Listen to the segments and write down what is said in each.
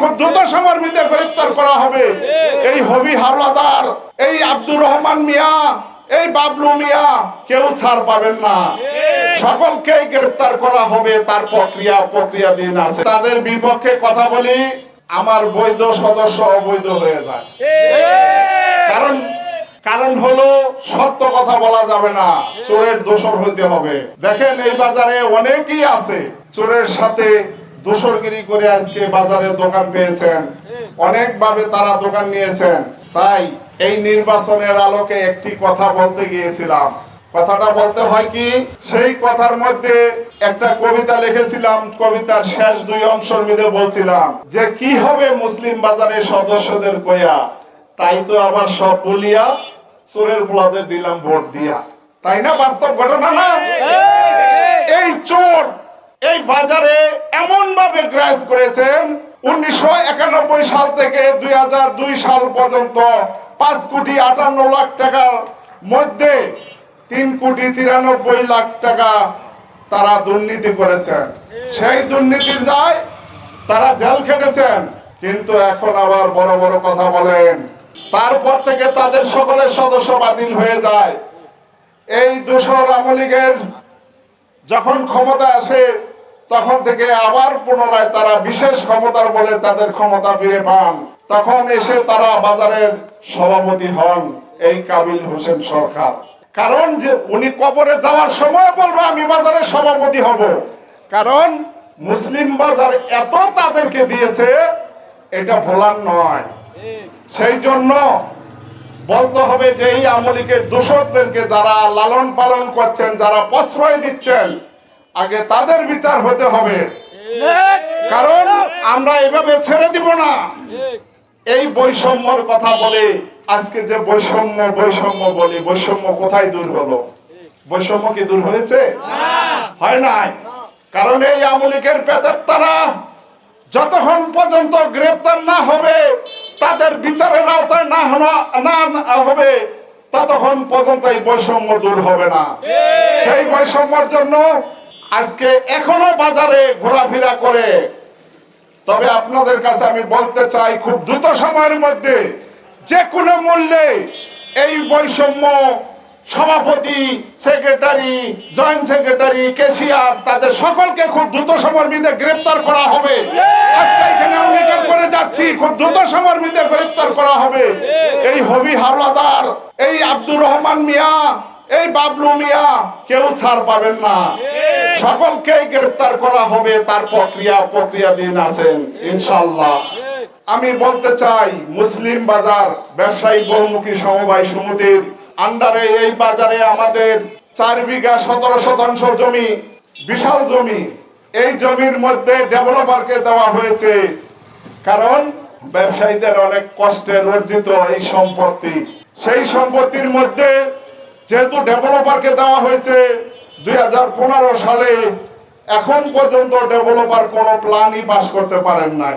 খুব দ্রুত সময়ের মধ্যে করা হবে। এই হবি হাওলাদার, এই আব্দুর রহমান মিয়া, এই বাবলু মিয়া কেউ ছাড় পাবেন না। সকলকে গ্রেফতার করা হবে, তার প্রক্রিয়া প্রক্রিয়া দিন আছে। তাদের বিপক্ষে কথা বলি, আমার বৈধ সদস্য অবৈধ হয়ে যায়। কারণ কারণ হলো, সত্য কথা বলা যাবে না। চোরের দোষর হইতে হবে। দেখেন, এই বাজারে অনেকেই আছে, চোরের সাথে দোসরগিরি করে আজকে বাজারে দোকান পেয়েছেন। অনেকভাবে তারা দোকান নিয়েছেন। তাই এই নির্বাচনের আলোকে একটি কথা বলতে গিয়েছিলাম। কথাটা বলতে হয় কি সেই কথার মধ্যে একটা কবিতা লিখেছিলাম কবিতার শেষ দুই অংশের মধ্যে বলছিলাম যে কি হবে মুসলিম বাজারের সদস্যদের কইয়া? তাই তো আবার সব বলিয়া চোরের পোলাদের দিলাম ভোট দিয়া। তাই না বাস্তব ঘটনা না? এই চোর এই বাজারে এমন ভাবে গ্রাস করেছেন, উনিশশো একানব্বই সাল থেকে দুই হাজার দুই সাল পর্যন্ত পাঁচ কোটি আটান্ন লাখ টাকার মধ্যে তিন কোটি তিরানব্বই লাখ টাকা তারা দুর্নীতি করেছেন। সেই দুর্নীতি যায় তারা জেল খেটেছেন, কিন্তু এখন আবার বড় বড় কথা বলেন। তারপর থেকে তাদের সকলের সদস্য বাতিল হয়ে যায়। এই দোসর আমলীগের যখন ক্ষমতা আসে তখন থেকে আবার পুনরায় তারা বিশেষ ক্ষমতার বলে তাদের ক্ষমতা ফিরে পান। তখন এসে তারা বাজারের সভাপতি হন এই কাবিল হোসেন সরকার। কারণ যে উনি কবরে যাওয়ার সময় বলব, আমি বাজারের সভাপতি হব। কারণ মুসলিম বাজার এত তাদেরকে দিয়েছে, এটা ভোলার নয়। সেই জন্য বলতে হবে যে এই আমলিকের দোষকদেরকে যারা লালন পালন করছেন, যারা প্রশ্রয় দিচ্ছেন আগে তাদের বিচার হতে হবে। কারণ আমরা এভাবে ছেড়ে দিব না। এই বৈষম্যর কথা বলে, আজকে যে বৈষম্য বৈষম্য বলি, বৈষম্য কোথায় দূর হলো? বৈষম্য কি দূর হয়েছে? হয় নাই। কারণ এই আমলিকের পেটের তারা যতক্ষণ পর্যন্ত গ্রেপ্তার না হবে, তাদের বিচারের আওতায় না না হবে, ততক্ষণ পর্যন্ত এই বৈষম্য দূর হবে না। সেই বৈষম্যর জন্য আজকে এখনও বাজারে ঘোরাফেরা করে। তবে আপনাদের কাছে আমি বলতে চাই, খুব দ্রুত সময়ের মধ্যে যে কোনো মূল্যে এই বৈষম্য সভাপতি, সেক্রেটারি, জয়েন্ট সেক্রেটারি কেসিয়ার তাদের সকলকে খুব দ্রুত সময়ের মধ্যে গ্রেপ্তার করা হবে। আজকে এখানে অঙ্গীকার করে যাচ্ছি, খুব দ্রুত সময়ের মধ্যে গ্রেপ্তার করা হবে। এই হবি হাওলাদার, এই আব্দুর রহমান মিয়া, এই বাবলু মিয়া, কেউ ছাড় পাবেন না। সকলকে গ্রেফতার করা হবে, তার প্রক্রিয়া প্রক্রিয়া দিন আছেন ইনশাল্লাহ আমি বলতে চাই, মুসলিম বাজার, ব্যবসায়ী বহুমুখী সমবায় সমিতির আন্ডারে এই বাজারে আমাদের চার বিঘা সতেরো শতাংশ জমি, বিশাল জমি। এই জমির মধ্যে ডেভেলপারকে দেওয়া হয়েছে। কারণ ব্যবসায়ীদের অনেক কষ্টে অর্জিত এই সম্পত্তি। সেই সম্পত্তির মধ্যে যেহেতু ডেভেলপারকে দেওয়া হয়েছে দুই হাজার পনেরো সালে এখন পর্যন্ত ডেভেলপার কোনো প্ল্যানই পাস করতে পারেন নাই।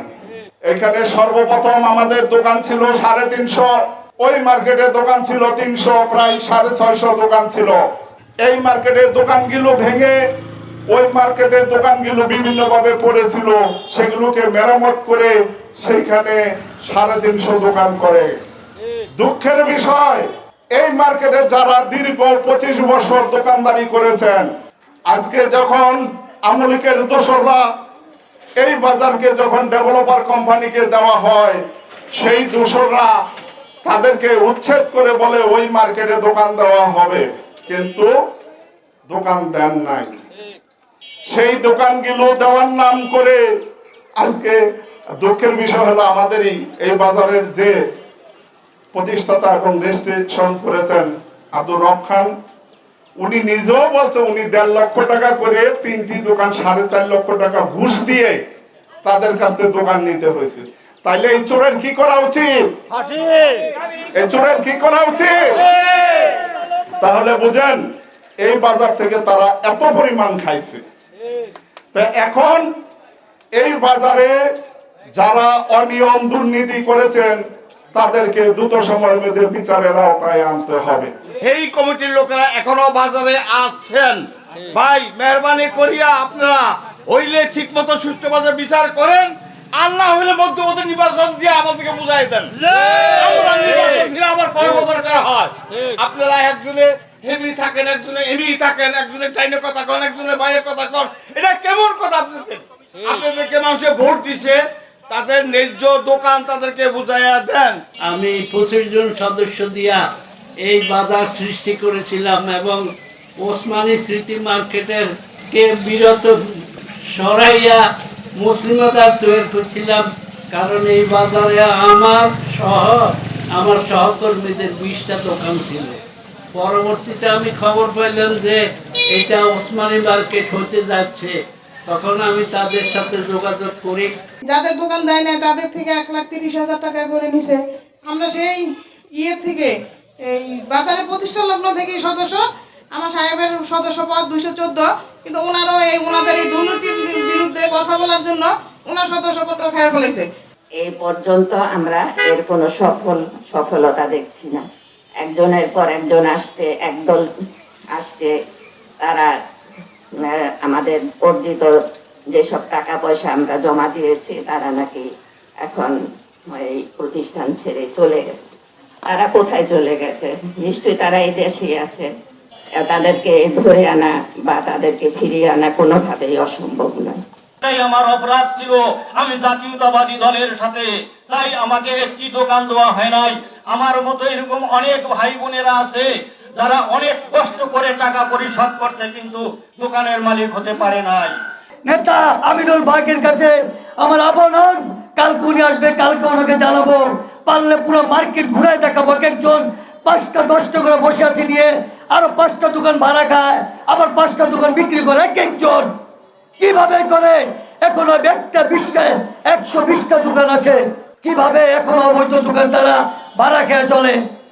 এখানে সর্বপ্রথম আমাদের দোকান ছিল সাড়ে তিনশো, ওই মার্কেটে দোকান ছিল তিনশো, প্রায় সাড়ে ছয়শো দোকান ছিল। এই মার্কেটের দোকানগুলো ভেঙে, ওই মার্কেটের দোকানগুলো বিভিন্ন ভাবে পড়েছিল, সেগুলোকে মেরামত করে সেইখানে সাড়ে তিনশো দোকান করে। দুঃখের বিষয় এই মার্কেটে যারা দীর্ঘ পঁচিশ বছর দোকানদারি করেছেন, আজকে যখন আমলিকের দোসররা এই বাজারকে যখন ডেভেলপার কোম্পানিকে দেওয়া হয়, সেই দোসররা তাদেরকে উচ্ছেদ করে বলে ওই মার্কেটে দোকান দেওয়া হবে। কিন্তু দোকান দেন নাই। সেই দোকানগুলো দেওয়ার নাম করে আজকে দুঃখের বিষয় হলো আমাদেরই এই বাজারের যে প্রতিষ্ঠাতা এবং রেজিস্ট্রেশন করেছেন আব্দুর রব খান। উনি নিজেও বলছে উনি দেড় লক্ষ টাকা করে তিনটি দোকান সাড়ে চার লক্ষ টাকা ঘুষ দিয়ে তাদের কাছ থেকে দোকান নিতে হয়েছে। তাইলে এই চোরের কি করা উচিত? এই চোরের কি করা উচিত? তাহলে বুঝেন এই বাজার থেকে তারা এত পরিমাণ খাইছে। তা এখন এই বাজারে যারা অনিয়ম দুর্নীতি করেছেন তাদেরকে দ্রুত সময়ের মধ্যে বিচারের আওতায় আনতে হবে। এই কমিটির লোকেরা এখনও বাজারে আছেন। ভাই, মেহরবানি করিয়া আপনারা হইলে ঠিক মতো সুষ্ঠুভাবে বিচার করেন। আর না মধ্যবর্তী নির্বাচন দিয়ে আমাদেরকে বুঝাই দেন। আপনারা একজনে হেমি থাকেন, একজনে এমি থাকেন, একজনে টাইনের কথা কন, একজনে বাইরের কথা কন। এটা কেমন কথা আপনাদের আপনাদেরকে মানুষে ভোট দিছে তাদের ন্যায্য দোকান তাদেরকে বুঝাইয়া দেন। আমি পঁচিশ জন সদস্য দিয়া এই বাজার সৃষ্টি করেছিলাম এবং ওসমানী স্মৃতি মার্কেটের কে বিরত সরাইয়া মুসলিম বাজার তৈরি করছিলাম, কারণ এই বাজারে আমার সহ, আমার সহকর্মীদের বিশটা দোকান ছিল। পরবর্তীতে আমি খবর পাইলাম যে এটা ওসমানী মার্কেট হতে যাচ্ছে। তখন আমি তাদের সাথে যোগাযোগ করি। যাদের দোকান দেয় না তাদের থেকে এক লাখ তিরিশ হাজার টাকা করে নিছে। আমরা সেই ইয়ের থেকে এই বাজারে প্রতিষ্ঠান লগ্ন থেকে সদস্য আমার সাহেবের সদস্য পদ দুইশো চোদ্দ কিন্তু ওনারও এই ওনাদের এই দুর্নীতির বিরুদ্ধে কথা বলার জন্য ওনার সদস্যপত্র খেয়ে ফেলেছে এই পর্যন্ত আমরা এর কোনো সফল সফলতা দেখছি না। একজনের পর একজন আসছে একদল আসছে তারা আমাদের অর্জিত যেসব টাকা পয়সা আমরা জমা দিয়েছি, তারা নাকি এখন এই প্রতিষ্ঠান ছেড়ে চলে গেছে। তারা কোথায় চলে গেছে? নিশ্চয়ই তারা এই দেশেই আছে। তাদেরকে ধরে আনা বা তাদেরকে ফিরিয়ে আনা কোনোভাবেই অসম্ভব নয়। তাই আমার অপরাধ ছিল, আমি জাতীয়তাবাদী দলের সাথে। তাই আমাকে একটি দোকান দেওয়া হয় নাই। আমার মতো এরকম অনেক ভাই বোনেরা আছে যারা অনেক কষ্ট করে টাকা পরিশোধ করছে, কিন্তু দোকানের মালিক হতে পারে নাই। নেতা আমিনুল ভাগের কাছে আমার আপনন কালকে উনি আসবে কালকে ওনাকে জানাব। পারলে পুরো মার্কেট ঘুরাই দেখাবো, এক একজন পাঁচটা, দশটা করে বসে আছে নিয়ে আরও পাঁচটা দোকান ভাড়া খায়, আবার পাঁচটা দোকান বিক্রি করে এক একজন। কীভাবে করে? এখনও একটা বিশটা, একশো বিশটা দোকান আছে। কীভাবে এখনও অবৈধ দোকান তারা ভাড়া খেয়ে চলে?